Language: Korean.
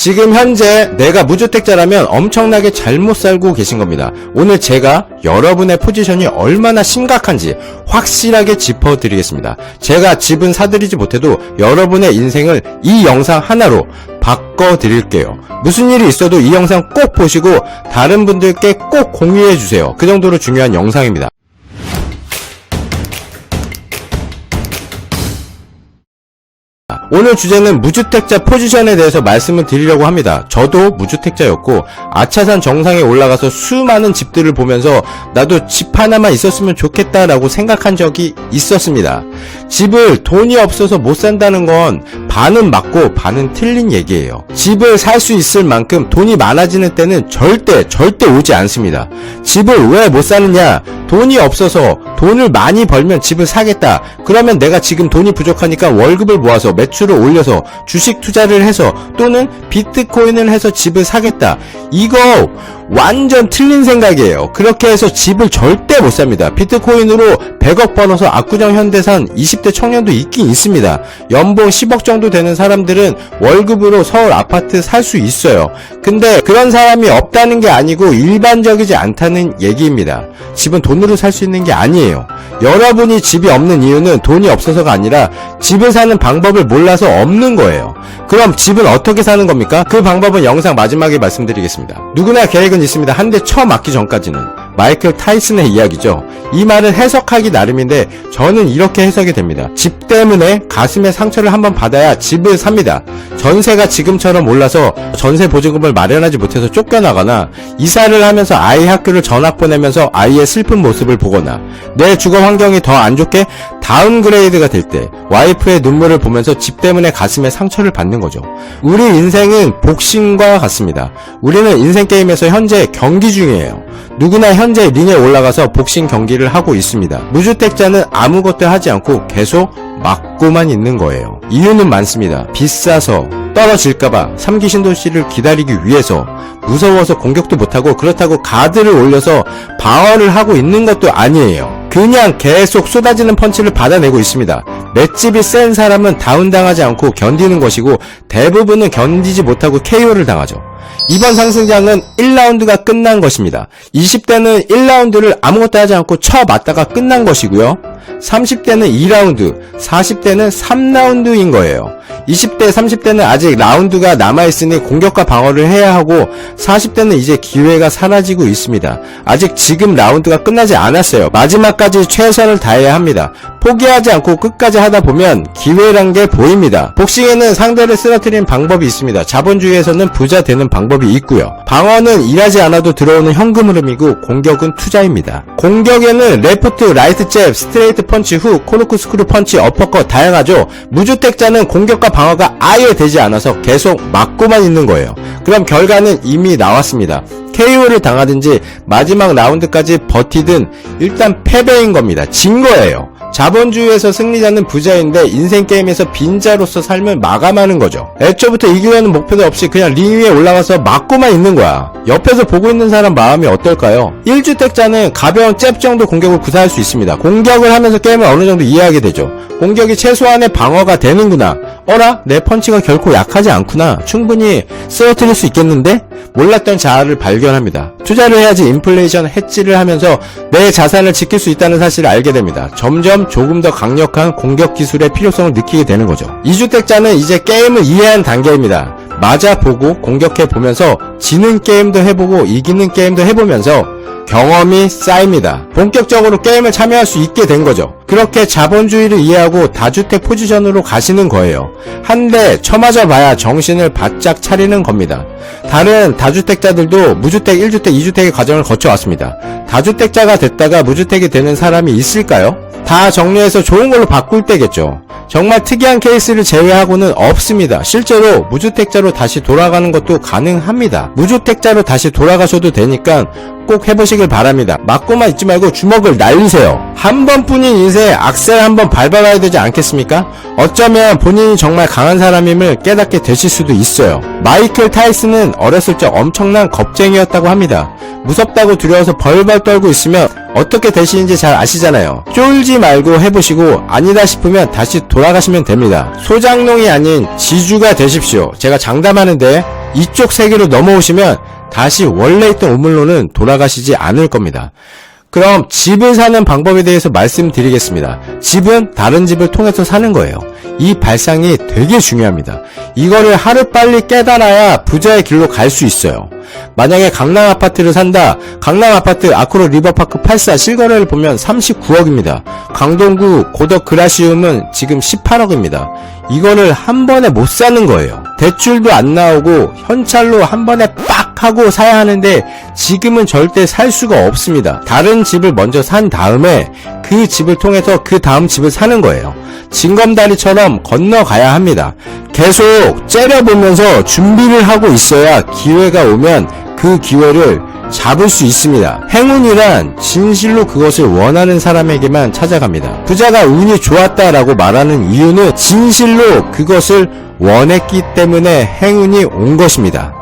지금 현재 내가 무주택자라면 엄청나게 잘못 살고 계신 겁니다. 오늘 제가 여러분의 포지션이 얼마나 심각한지 확실하게 짚어드리겠습니다. 제가 집은 사드리지 못해도 여러분의 인생을 이 영상 하나로 바꿔드릴게요. 무슨 일이 있어도 이 영상 꼭 보시고 다른 분들께 꼭 공유해주세요. 그 정도로 중요한 영상입니다. 오늘 주제는 무주택자 포지션에 대해서 말씀을 드리려고 합니다. 저도 무주택자였고 아차산 정상에 올라가서 수많은 집들을 보면서 나도 집 하나만 있었으면 좋겠다라고 생각한 적이 있었습니다. 집을 돈이 없어서 못 산다는 건 반은 맞고 반은 틀린 얘기예요. 집을 살 수 있을 만큼 돈이 많아지는 때는 절대 절대 오지 않습니다. 집을 왜 못 사느냐? 돈이 없어서 돈을 많이 벌면 집을 사겠다. 그러면 내가 지금 돈이 부족하니까 월급을 모아서 매출을 올려서 주식 투자를 해서 또는 비트코인을 해서 집을 사겠다. 이거 완전 틀린 생각이에요. 그렇게 해서 집을 절대 못 삽니다. 비트코인으로 100억 벌어서 압구정 현대산 20대 청년도 있긴 있습니다. 연봉 10억 정도 되는 사람들은 월급으로 서울 아파트 살 수 있어요. 근데 그런 사람이 없다는 게 아니고 일반적이지 않다는 얘기입니다. 집은 돈으로 살 수 있는 게 아니에요. 여러분이 집이 없는 이유는 돈이 없어서가 아니라 집을 사는 방법을 몰라서 없는 거예요. 그럼 집은 어떻게 사는 겁니까? 그 방법은 영상 마지막에 말씀드리겠습니다. 누구나 계획은 있습니다. 한대 처음 맞기 전까지는. 마이클 타이슨의 이야기죠. 이 말은 해석하기 나름인데 저는 이렇게 해석이 됩니다. 집 때문에 가슴에 상처를 한번 받아야 집을 삽니다. 전세가 지금처럼 올라서 전세 보증금을 마련하지 못해서 쫓겨나거나 이사를 하면서 아이 학교를 전학 보내면서 아이의 슬픈 모습을 보거나 내 주거 환경이 더 안 좋게 다운그레이드가 될 때 와이프의 눈물을 보면서 집 때문에 가슴에 상처를 받는 거죠. 우리 인생은 복싱과 같습니다. 우리는 인생 게임에서 현재 경기 중이에요. 누구나 현재 링에 올라가서 복싱 경기를 하고 있습니다. 무주택자는 아무것도 하지 않고 계속 맞고만 있는 거예요. 이유는 많습니다. 비싸서 떨어질까봐 삼기 신도시를 기다리기 위해서 무서워서 공격도 못하고 그렇다고 가드를 올려서 방어를 하고 있는 것도 아니에요. 그냥 계속 쏟아지는 펀치를 받아내고 있습니다. 맷집이 센 사람은 다운당하지 않고 견디는 것이고 대부분은 견디지 못하고 KO를 당하죠. 이번 상승장은 1라운드가 끝난 것입니다. 20대는 1라운드를 아무것도 하지 않고 쳐 맞다가 끝난 것이고요. 30대는 2라운드, 40대는 3라운드인 거예요. 20대, 30대는 아직 라운드가 남아있으니 공격과 방어를 해야 하고 40대는 이제 기회가 사라지고 있습니다. 아직 지금 라운드가 끝나지 않았어요. 마지막까지 최선을 다해야 합니다. 포기하지 않고 끝까지 하다 보면 기회란 게 보입니다. 복싱에는 상대를 쓰러뜨리는 방법이 있습니다. 자본주의에서는 부자 되는 방법이 있고요. 방어는 일하지 않아도 들어오는 현금 흐름이고 공격은 투자입니다. 공격에는 레프트, 라이트 잽, 스트레이트 펀치, 후, 코르크 스크루 펀치, 어퍼컷 다양하죠. 무주택자는 공격과 방어가 아예 되지 않아서 계속 맞고만 있는 거예요. 그럼 결과는 이미 나왔습니다. KO를 당하든지 마지막 라운드까지 버티든 일단 패배인 겁니다. 진 거예요. 자본주의에서 승리자는 부자인데 인생 게임에서 빈자로서 삶을 마감하는 거죠. 애초부터 이기려는 목표도 없이 그냥 링 위에 올라가서 맞고만 있는 거야. 옆에서 보고 있는 사람 마음이 어떨까요? 1주택자는 가벼운 잽 정도 공격을 구사할 수 있습니다. 공격을 하면서 게임을 어느 정도 이해하게 되죠. 공격이 최소한의 방어가 되는구나. 어라? 내 펀치가 결코 약하지 않구나. 충분히 쓰러뜨릴 수 있겠는데? 몰랐던 자아를 발견합니다. 투자를 해야지 인플레이션 해지를 하면서 내 자산을 지킬 수 있다는 사실을 알게 됩니다. 점점 조금 더 강력한 공격 기술의 필요성을 느끼게 되는 거죠. 2주택자는 이제 게임을 이해한 단계입니다. 맞아보고 공격해보면서 지는 게임도 해보고 이기는 게임도 해보면서 경험이 쌓입니다. 본격적으로 게임을 참여할 수 있게 된 거죠. 그렇게 자본주의를 이해하고 다주택 포지션으로 가시는 거예요. 한대 쳐맞아 봐야 정신을 바짝 차리는 겁니다. 다른 다주택자들도 무주택, 1주택, 2주택의 과정을 거쳐왔습니다. 다주택자가 됐다가 무주택이 되는 사람이 있을까요? 다 정리해서 좋은 걸로 바꿀 때겠죠. 정말 특이한 케이스를 제외하고는 없습니다. 실제로 무주택자로 다시 돌아가는 것도 가능합니다. 무주택자로 다시 돌아가셔도 되니까 꼭 해보시길 바랍니다. 맞고만 있지 말고 주먹을 날리세요. 한 번뿐인 인생에 악셀 한 번 밟아봐야 되지 않겠습니까? 어쩌면 본인이 정말 강한 사람임을 깨닫게 되실 수도 있어요. 마이클 타이슨은 어렸을 적 엄청난 겁쟁이였다고 합니다. 무섭다고 두려워서 벌벌 떨고 있으면 어떻게 되시는지 잘 아시잖아요. 쫄지 말고 해보시고 아니다 싶으면 다시 돌아가시면 됩니다. 소장농이 아닌 지주가 되십시오. 제가 장담하는데 이쪽 세계로 넘어오시면 다시 원래 있던 우물로는 돌아가시지 않을 겁니다. 그럼 집을 사는 방법에 대해서 말씀드리겠습니다. 집은 다른 집을 통해서 사는 거예요. 이 발상이 되게 중요합니다. 이거를 하루빨리 깨달아야 부자의 길로 갈 수 있어요. 만약에 강남 아파트를 산다. 강남 아파트 아크로 리버파크 84 실거래를 보면 39억입니다. 강동구 고덕 그라시움은 지금 18억입니다. 이거를 한 번에 못 사는 거예요. 대출도 안 나오고 현찰로 한 번에 빡 하고 사야 하는데 지금은 절대 살 수가 없습니다. 다른 집을 먼저 산 다음에 그 집을 통해서 그 다음 집을 사는 거예요. 징검다리처럼 건너가야 합니다. 계속 째려보면서 준비를 하고 있어야 기회가 오면 그 기회를 잡을 수 있습니다. 행운이란 진실로 그것을 원하는 사람에게만 찾아갑니다. 부자가 운이 좋았다라고 말하는 이유는 진실로 그것을 원했기 때문에 행운이 온 것입니다.